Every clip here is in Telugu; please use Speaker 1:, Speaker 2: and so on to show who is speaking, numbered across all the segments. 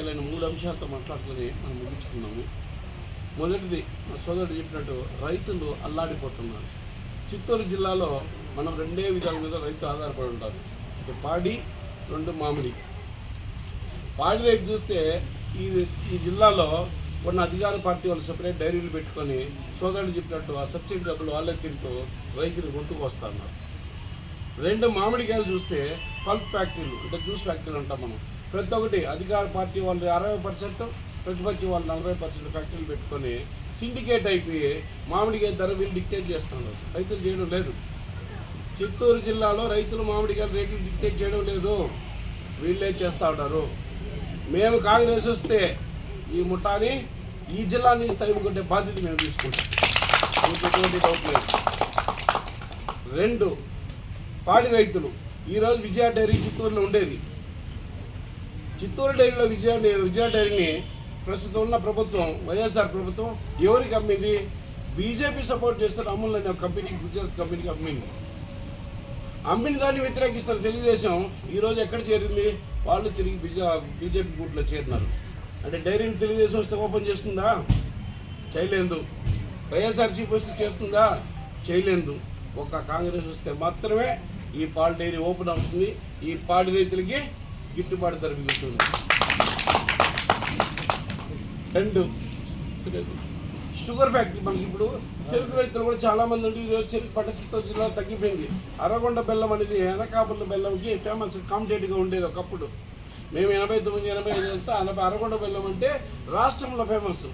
Speaker 1: చేయాలని మూడు అంశాలతో మాట్లాడుకొని మనం ముగించుకున్నాము మొదటిది మా సోదరుడు చెప్పినట్టు రైతులు అల్లాడిపోతున్నారు. చిత్తూరు జిల్లాలో మనం రెండే విధాల మీద రైతు ఆధారపడి ఉంటారు. పాడి రెండు మామిడి. పాడి రైతు చూస్తే ఈ ఈ జిల్లాలో ఉన్న అధికార పార్టీ వాళ్ళు సపరేట్ డైరీలు పెట్టుకొని సోదరుడు చెప్పినట్టు ఆ సబ్సిడీ డబ్బులు వాళ్ళే తింటూ రైతులు గొంతుకు వస్తున్నారు. రెండు మామిడికాయలు చూస్తే పల్ప్ ఫ్యాక్టరీలు అంటే జ్యూస్ ఫ్యాక్టరీలు అంటాం మనం. ప్రతి ఒక్కటి అధికార పార్టీ వాళ్ళు అరవై పర్సెంట్ ప్రతిపక్షం వాళ్ళు నలభై పర్సెంట్ ఫ్యాక్టరీలు పెట్టుకొని సిండికేట్ అయిపోయి మామిడికాయ ధర వీళ్ళు డిక్టేట్ చేస్తున్నారు. రైతులు చేయడం లేదు. చిత్తూరు జిల్లాలో రైతులు మామిడికాయల రేట్లు డిక్టేట్ చేయడం లేదు. వీళ్ళే చేస్తూ ఉంటారు మేము కాంగ్రెస్ వస్తే ఈ ముఠాని ఈ జిల్లా నుంచి తరిమి బాధ్యత మేము తీసుకుంటాం. ఎటువంటి డౌట్ లేదు. రెండు పాడి రైతులు. ఈరోజు విజయ డైరీ చిత్తూరులో ఉండేది. చిత్తూరు డైరీలో విజయ విజయ డైరీని ప్రస్తుతం ఉన్న ప్రభుత్వం వైఎస్ఆర్ ప్రభుత్వం ఎవరికి అమ్మింది? బీజేపీ సపోర్ట్ చేస్తున్న అమూల్ అనే ఒక కంపెనీ గుజరాత్ కంపెనీకి అమ్మింది. అమ్మిన దాన్ని వ్యతిరేకిస్తున్న తెలుగుదేశం ఈరోజు ఎక్కడ చేరింది? వాళ్ళు తిరిగి బీజా బీజేపీ బూట్లో చేరినారు. అంటే డైరీని తెలుగుదేశం వస్తే ఓపెన్ చేస్తుందా? చేయలేదు. వైఎస్ఆర్సీపీ వస్తే చేస్తుందా? చేయలేదు. ఒక్క కాంగ్రెస్ వస్తే మాత్రమే ఈ పాల డైరీ ఓపెన్ అవుతుంది. ఈ పాడి రైతులకి గిట్టుబాటు ధర మిగులుతుంది. రెండు. షుగర్ ఫ్యాక్టరీ మనకి ఇప్పుడు చెరుకు రైతులు కూడా చాలా మంది ఉండి చెరుకు పట్ట చిత్తూరు జిల్లా తగ్గిపోయింది. అరగొండ బెల్లం అనేది ఎనకాపుల బెల్లంకి ఫేమస్ కాంపిటేటివ్గా ఉండేది ఒకప్పుడు. మేము ఎనభై తొమ్మిది ఎనభై ఐదు అంతా ఎనభై అరగొండ బెల్లం అంటే రాష్ట్రంలో ఫేమస్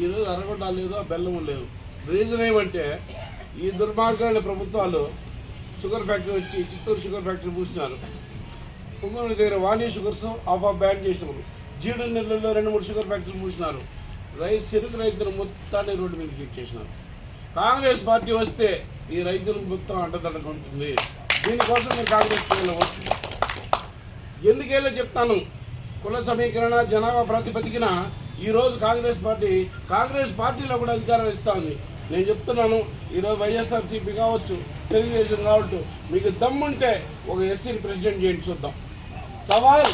Speaker 1: ఈరోజు అరగొండ లేదు ఆ బెల్లం లేదు. రీజన్ ఏమంటే ఈ దుర్మార్గమైన ప్రభుత్వాలు షుగర్ ఫ్యాక్టరీ వచ్చి చిత్తూరు షుగర్ ఫ్యాక్టరీ పూసినారు. పొంగనూరు దగ్గర Vani sugars off off ban చేసినారు జీడు నెలల్లో రెండు మూడు షుగర్ ఫ్యాక్టరీలు మూసినారు. రైతు చెరుకు రైతులు మొత్తాన్ని రోడ్డు మీద కిక్ చేసినారు. కాంగ్రెస్ పార్టీ వస్తే ఈ రైతులకు మొత్తం అంటదండగా ఉంటుంది. దీనికోసం నేను కాంగ్రెస్ పార్టీలో ఎందుకేలా చెప్తాను? కుల సమీకరణ జనాభా ప్రాతిపదికన ఈరోజు కాంగ్రెస్ పార్టీ కాంగ్రెస్ పార్టీలో కూడా అధికారం ఇస్తా ఉంది. నేను చెప్తున్నాను ఈరోజు వైఎస్ఆర్సీపీ కావచ్చు తెలుగుదేశం కావచ్చు మీకు దమ్ముంటే ఒక ఎస్సీని ప్రెసిడెంట్ చేయండి చూద్దాం. సవాల్.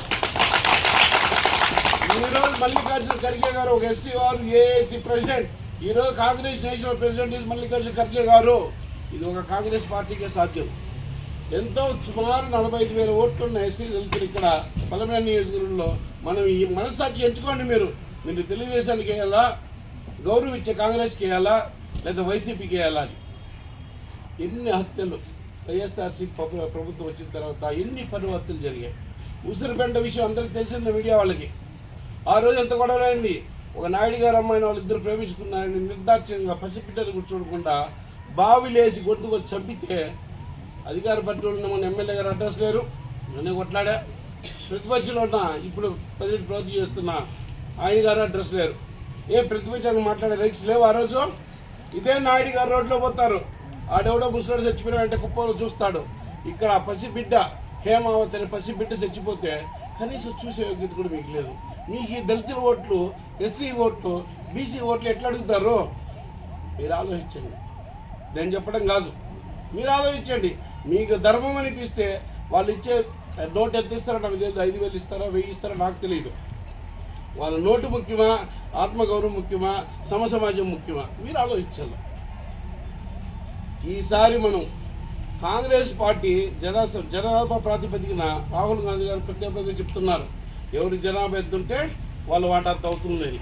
Speaker 1: ఈరోజు మల్లికార్జున ఖర్గే గారు ఒక ఎస్సీ వారు ఏఏసీ ప్రెసిడెంట్. ఈరోజు Congress national president is Mallikarjuna Kharge గారు. ఇది ఒక కాంగ్రెస్ పార్టీకే సాధ్యం. ఎంతో సుమారు నలభై ఐదు వేల ఓట్లు ఉన్న ఎస్సీ దళితులు ఇక్కడ పలమైన నియోజకవర్గంలో మనం ఈ మనసాక్షి ఎంచుకోండి మీరు. మీరు తెలుగుదేశానికి వేయాలా? గౌరవం ఇచ్చే కాంగ్రెస్కి వేయాలా? లేదా వైసీపీకి వేయాలా అని. ఎన్ని హత్యలు వైఎస్ఆర్సీ ప్రభుత్వం వచ్చిన తర్వాత ఎన్ని పరివర్తనలు జరిగాయి? ఉసిరిపెంట విషయం అందరికీ తెలిసిందే మీడియా వాళ్ళకి. ఆ రోజు ఎంత గొడవలైంది? ఒక నాయుడు గారు అమ్మాయిని వాళ్ళు ఇద్దరు ప్రేమించుకున్నారని నిర్దాక్ష్యంగా పసిపిట్టలు కూర్చోకుండా చూడకుండా బావి లేచి గొంతుకు చంపితే అధికార పార్టీ ఉన్న మన ఎమ్మెల్యే గారు అడ్రస్ లేరు. నేనే కొట్లాడా. ప్రతిపక్షంలో ఉన్న ఇప్పుడు ప్రజెంట్ ప్రవృత్తి చేస్తున్న ఆయన గారు అడ్రస్ లేరు. ఏ ప్రతిపక్షాన్ని మాట్లాడే రైట్స్ లేవు ఆ రోజు? ఇదే నాయుడు గారు రోడ్లో పోతారు. ఆడెవడో ముసలాడు చచ్చిపోయినాడంటే కుప్పలో చూస్తాడు. ఇక్కడ పసిబిడ్డ హేమావతిని పసిబిడ్డ చచ్చిపోతే కనీసం చూసే యోగ్యత కూడా మీకు లేదు. మీకు ఈ దళితుల ఓట్లు ఎస్సీ ఓట్లు బీసీ ఓట్లు ఎట్లా అడుగుతారు? మీరు ఆలోచించండి. నేను చెప్పడం కాదు. మీరు ఆలోచించండి. మీకు ధర్మం అనిపిస్తే వాళ్ళు ఇచ్చే నోటు ఎంత ఇస్తారో నాకు తెలియదు. ఐదు వేలు ఇస్తారా వెయ్యి ఇస్తారో నాకు తెలియదు. వాళ్ళ నోటు ముఖ్యమా? ఆత్మగౌరవం ముఖ్యమా? సమసమాజం ముఖ్యమా? మీరు ఆలోచించాలి. ఈసారి మనం కాంగ్రెస్ పార్టీ జనా జనాభా ప్రాతిపదికన రాహుల్ గాంధీ గారు ప్రత్యేకంగా చెప్తున్నారు. ఎవరి జనాభా ఎత్తుంటే ఉంటే వాళ్ళ వాటా అవుతుందని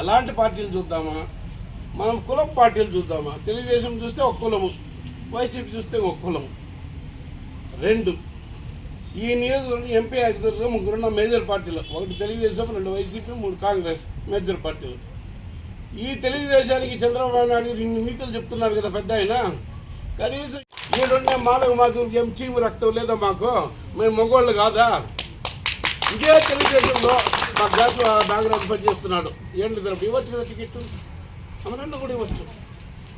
Speaker 1: అలాంటి పార్టీలు చూద్దామా? మనం కులం పార్టీలు చూద్దామా? తెలుగుదేశం చూస్తే ఒక కులము వైసీపీ చూస్తే ఒక కులము. రెండు. ఈ నియోజకవర్గం ఎంపీ అభ్యర్థులుగా ముగ్గురున్న మేజర్ పార్టీలు. ఒకటి తెలుగుదేశం రెండు వైసీపీ మూడు కాంగ్రెస్ మేజర్ పార్టీలు. ఈ తెలుగుదేశానికి చంద్రబాబు నాయుడు రెండు నీతులు చెప్తున్నారు కదా పెద్ద ఆయన. కనీసం ఈడుండే మానవ మాధురికి ఏం చీము రక్తం లేదా మాకు? మేము మగోళ్ళు కాదా? ఇదే తెలుగుదేశంలో మా జాతి నాగరాజు పనిచేస్తున్నాడు. ఏంటి తరపు ఇవ్వచ్చు కదా టికెట్ అమరన్న కూడా ఇవ్వచ్చు.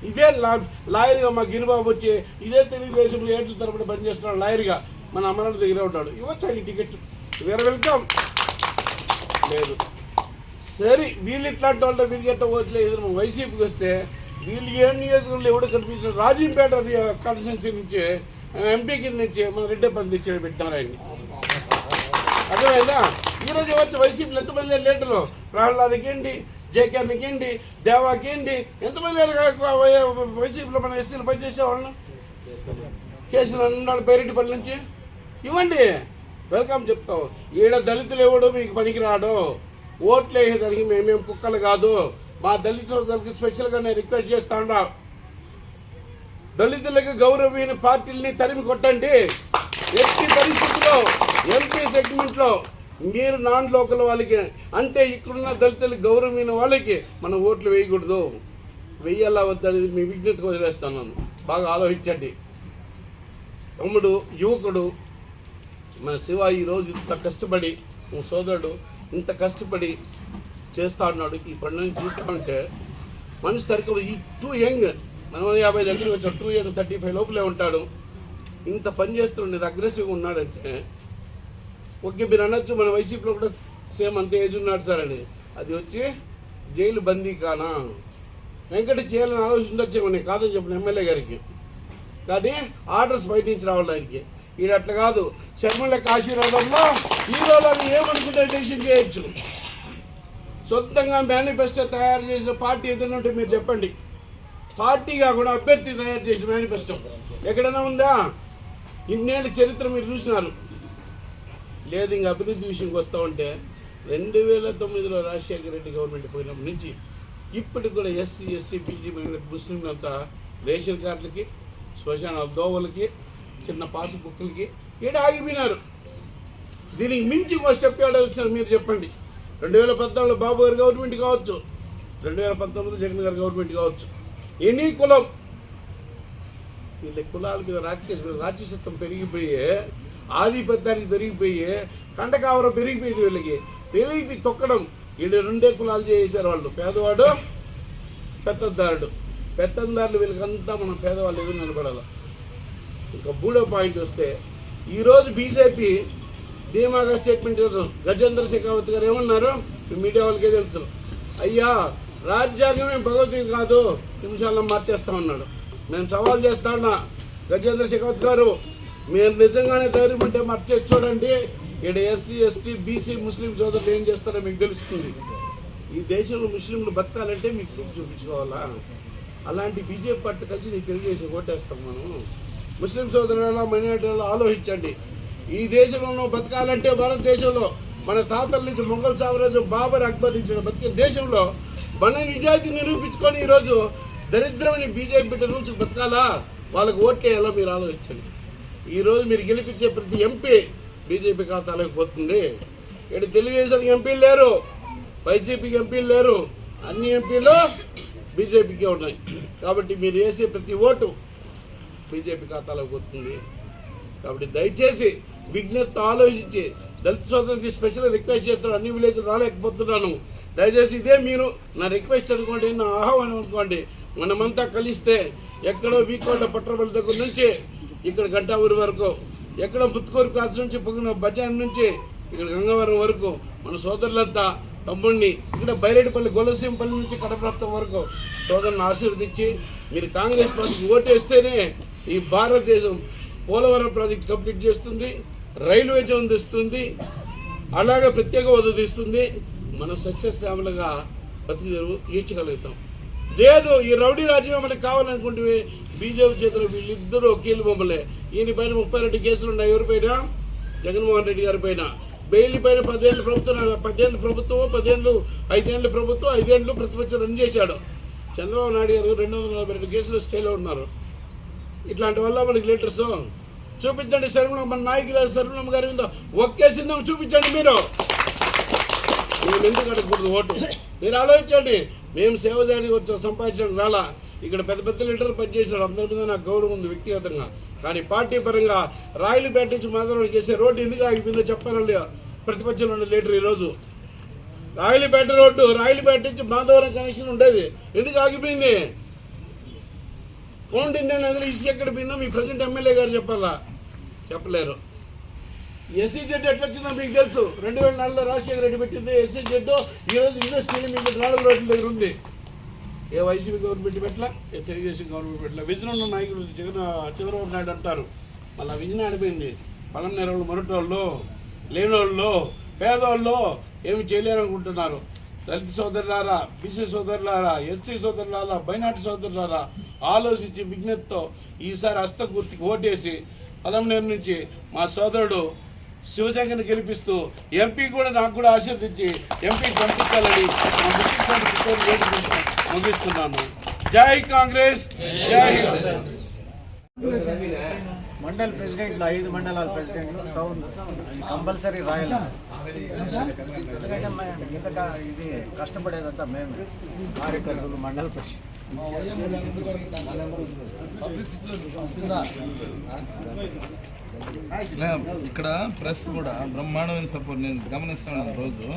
Speaker 1: ఇదే లా లాయర్గా మా గిరిబాబు వచ్చి ఇదే తెలుగుదేశంలో ఏంటి తరపున పనిచేస్తున్నాడు లాయర్గా. మన అమరన్న దగ్గర ఉంటాడు. ఇవ్వచ్చు ఆయన టికెట్? వేరే వెళ్తాం. లేదు. సరే వీళ్ళు ఇట్లాంటి వాళ్ళ వీళ్ళు గట్ట ఓట్లే వైసీపీకి వస్తే వీళ్ళు ఏ నియోజకవర్గంలో ఎవడో కనిపించారు రాజీపేట కాన్స్టిట్యున్సీ నుంచి ఎంపీ కింద నుంచి మన రెడ్డి పని పెట్టినారాయణ పెట్టినారు ఆయన్ని. అర్థమైందా? ఈరోజు వచ్చి వైసీపీలు ఎంతమంది లీటర్లు ప్రహ్లాదకేంటి జేకేన్కేంటి దేవాకేంటి ఎంతమంది వైసీపీలో మన ఎస్సీలు పనిచేసే వాళ్ళని? కేసులు అన్నాడు పేరెడ్డిపల్లి నుంచి? ఇవ్వండి. వెల్కమ్ చెప్తాం. ఈడ దళితులు ఎవడు మీకు పనికిరాడు? ఓట్లు వేసేదానికి మేమేం కుక్కలు కాదు. మా దళిత స్పెషల్గా నేను రిక్వెస్ట్ చేస్తాను దళితులకు గౌరవమైన పార్టీలని తరిమి కొట్టండి. ఎట్టి పరిస్థితుల్లో ఎంపీ సెగ్మెంట్లో మీరు నాన్ లోకల్ వాళ్ళకి అంటే ఇక్కడున్న దళితులకు గౌరవమైన వాళ్ళకి మనం ఓట్లు వేయకూడదు. వెయ్యాలా వద్దనేది మీ విజ్ఞతకు వదిలేస్తాను బాగా ఆలోచించండి. తమ్ముడు యువకుడు మన శివ ఈరోజు ఇంత కష్టపడి సోదరుడు ఇంత కష్టపడి చేస్తా ఉన్నాడు ఈ పండుగను చూస్తూ ఉంటే మనిషి తరక ఈ టూ యంగ్ మనం యాభై దగ్గర వచ్చాం టూ యంగ్ థర్టీ ఫైవ్ లోపలే ఉంటాడు. ఇంత పని చేస్తుండేది అగ్రెసివ్గా ఉన్నాడంటే ఓకే మీరు అనొచ్చు మన వైసీపీలో కూడా సేమ్ అంతే ఏజ్ ఉన్నాడు సార్ అని. అది వచ్చి జైలు బందీ కానా? వెంకట చేయాలని ఆలోచించొచ్చేమో నేను కాదని చెప్పిన ఎమ్మెల్యే గారికి. కానీ ఆర్డర్స్ బయట నుంచి రావాలి ఆయనకి. అట్లా కాదు. శర్మల ఆశీర్వాదంలో హీరోలు అవి ఏమనుకుంటే డెసిషన్ చేయొచ్చు. సొంతంగా మేనిఫెస్టో తయారు చేసిన పార్టీ ఏదైనా ఉంటే మీరు చెప్పండి. పార్టీ కాకుండా అభ్యర్థి తయారు చేసిన మేనిఫెస్టో. ఎక్కడైనా ఉందా? ఇన్నేళ్ళ చరిత్ర మీరు చూసినారు. లేదు ఇంక అభివృద్ధి విషయంకి వస్తూ ఉంటే రెండు వేల తొమ్మిదిలో రాజశేఖర రెడ్డి గవర్నమెంట్ పోయినప్పటి నుంచి ఇప్పటికి కూడా ఎస్సీ ఎస్టీ పీజీ ముస్లింలంతా రేషన్ కార్డులకి శ్మశాన దోవలకి చిన్న పాసు బుక్కులకి ఈడ ఆగిపోయినారు. దీనికి మించి ఒక స్టెప్ ఏడాది వచ్చినారు మీరు చెప్పండి. రెండు వేల పద్నాలుగులో బాబు గారు గవర్నమెంట్ కావచ్చు. రెండు వేల పంతొమ్మిది జగన్ గారి గవర్నమెంట్ కావచ్చు. ఎనీ కులం. వీళ్ళ కులాల మీద రాక్షస రాక్షసత్వం పెరిగిపోయి ఆధిపత్యానికి పెరిగిపోయి కండకావరం పెరిగిపోయింది వీళ్ళకి. పెరిగిపోయి తొక్కడం. వీళ్ళు రెండే కులాలు చేసేసారు వాళ్ళు. పేదవాడు పెత్తందారుడు. పెత్తందారులు వీళ్ళకంతా మనం పేదవాళ్ళు ఎదురు నిలబడాలి? ఇంకా మూడో పాయింట్ వస్తే ఈరోజు బీజేపీ ధీమాగా స్టేట్మెంట్ ఇవ్వదు గజేంద్ర శేఖావత్ గారు ఏమన్నారు? మీడియా వాళ్ళకే తెలుసు. అయ్యా రాజ్యాంగమే భగవద్గీత కాదు. నిమిషాల్లో మార్చేస్తా ఉన్నాడు నేను సవాల్ చేస్తా గజేంద్ర శేఖావత్ గారు మీరు నిజంగానే ధైర్యం ఉంటే మార్చేసి చూడండి. ఇక్కడ ఎస్సీ ఎస్టీ బీసీ ముస్లిం సోదరులు ఏం చేస్తారో మీకు తెలుస్తుంది. ఈ దేశంలో ముస్లింలు బతకాలంటే మీకు ప్రూఫ్ చూపించుకోవాలా? అలాంటి బీజేపీ పార్టీ కలిసి నీకు తెలియజేసి ఓటేస్తాం మనం. ముస్లిం సోదరుల మైనార్టీలలో ఆలోచించండి. ఈ దేశంలో బతకాలంటే భారతదేశంలో మన తాతల నుంచి మొఘల్ సామ్రాజ్యం బాబర్ అక్బర్ నుంచి బతికే దేశంలో మన నిజాయితీ నిరూపించుకొని ఈరోజు దరిద్రమని బీజేపీ బిడ్డ రూల్స్ బతకాలా? వాళ్ళకి ఓట్లేయాలో మీరు ఆలోచించండి. ఈరోజు మీరు గెలిపించే ప్రతి ఎంపీ బీజేపీ ఖాతాలోకి పోతుంది. ఇక్కడ తెలుగుదేశం ఎంపీలు లేరు వైసీపీకి ఎంపీలు లేరు అన్ని ఎంపీలు బీజేపీకే ఉన్నాయి. కాబట్టి మీరు వేసే ప్రతి ఓటు బీజేపీ ఖాతాలోకి వస్తుంది కాబట్టి దయచేసి విజ్ఞప్తి ఆలోచించి దళిత సోదరులకి స్పెషల్ రిక్వెస్ట్ చేస్తున్నాను అన్ని విలేజ్ రాలేకపోతున్నాను. దయచేసి ఇదే మీరు నా రిక్వెస్ట్ అనుకోండి నా ఆహ్వానం అనుకోండి. మనమంతా కలిస్తే ఎక్కడో వీకోట పట్టణబల దగ్గర నుంచి ఇక్కడ గంటావూరు వరకు ఎక్కడ ముత్తుకూరు క్లాస్ నుంచి పొగిన బజార్ నుంచి ఇక్కడ గంగవరం వరకు మన సోదరులంతా తమ్ముడిని ఇక్కడ బైరెడ్డిపల్లి గొల్లసీంపల్లి నుంచి కడప్రాప్తం వరకు సోదరుని ఆశీర్వదించి మీరు కాంగ్రెస్ పార్టీకి ఓటేస్తేనే ఈ భారతదేశం పోలవరం ప్రాజెక్ట్ కంప్లీట్ చేస్తుంది. రైల్వే జోన్ తెస్తుంది అలాగే ప్రత్యేక హోదా తీస్తుంది. మనం సస్యశ్యామలుగా బతికి ఈడ్చగలుగుతాం లేదు ఈ రౌడీ రాజ్యం మనకు కావాలనుకుంటే బీజేపీ చేతిలో వీళ్ళిద్దరూ కీలు బొమ్మలే. ఈయన పైన ముప్పై రెండు కేసులు ఉన్నాయి ఎవరిపైన జగన్మోహన్ రెడ్డి గారి పైన. బెయిల్ పైన పదేళ్ళు ప్రభుత్వం పదేళ్ళు ప్రభుత్వం పదేళ్ళు ఐదేళ్ళు ప్రభుత్వం ఐదేళ్ళు ప్రతిపక్షం రన్ చేశాడు. చంద్రబాబు నాయుడు గారు రెండు వందల నలభై రెండు కేసులు స్టేలో ఉన్నారు. ఇట్లాంటి వల్ల మనకి లీటర్స్ చూపించండి శర్మలం మన నాయకులు శర్మలం గారి మీద ఒక్కేసిందాం చూపించండి మీరు. మేము ఎందుకు అడగకూడదు ఓటు? మీరు ఆలోచించండి. మేము సేవ చేయడానికి వచ్చాం సంపాదించడం రాలా. ఇక్కడ పెద్ద పెద్ద లీటర్లు పనిచేసాడు అందరి మీద నాకు గౌరవం ఉంది వ్యక్తిగతంగా. కానీ పార్టీ పరంగా రాయలపేట నుంచి మాధవరం చేసే రోడ్డు ఎందుకు ఆగిపోయిందో చెప్పాలండి ప్రతిపక్షంలో ఉన్న లీటర్ ఈరోజు. రాయలపేట రోడ్డు రాయలపేట నుంచి మాధవరం కనెక్షన్ ఉండేది. ఎందుకు ఆగిపోయింది? కౌంట్ ఇండియన్ నదిలో ఇసుక ఎక్కడ పోయిందో మీ ప్రజెంట్ ఎమ్మెల్యే గారు చెప్పాలా? చెప్పలేరు. ఎస్సీ జెడ్ ఎట్లా వచ్చిందో మీకు తెలుసు. రెండు వేల నాలుగులో రాజశేఖర రెడ్డి పెట్టింది ఎస్సీ జెడ్ ఈరోజు ఇండస్ట్రీ మీకు నాలుగు రోజుల దగ్గర ఉంది. ఏ వైసీపీ గవర్నమెంట్ పెట్టలా? ఏ తెలుగుదేశం గవర్నమెంట్ పెట్టలా? విజన్ ఉన్న నాయకులు జగన్ చంద్రబాబు నాయుడు అంటారు. మళ్ళీ విజన్ ఆడిపోయింది. పొలం నెరవులు మొరటోళ్ళు లేనోళ్ళు పేదోళ్ళు ఏమి చేయలేరనుకుంటున్నారు. దళిత సోదరులారా బీసీ సోదరులారా ఎస్టీ సోదరులారా బైనాటి సోదరులారా ఆలోచించి విజ్ఞతతో ఈసారి హస్తగుర్తికి ఓటేసి పలమనేరు నుంచి మా సోదరుడు శివశంకర్ని గెలిపిస్తూ ఎంపీ కూడా నాకు కూడా ఆశీర్వదించి ఎంపీ పంపించాలని మా ముఖ్యమంత్రి ముగిస్తున్నాను. జై కాంగ్రెస్ జై హింద్.
Speaker 2: మండల్ ప్రెసిడెంట్లు ఐదు మండలాల ప్రెసిడెంట్లు టౌన్ కంపల్సరీ రాయాలి. ఎందుకంటే ఇంత ఇది కష్టపడేదంతా మేము. కార్యకర్తలు మండల ప్రెసిడెంట్.
Speaker 3: ఇక్కడ ప్రెస్ కూడా బ్రహ్మాండమైన సపోర్ట్. నేను గమనిస్తున్నాను రోజు.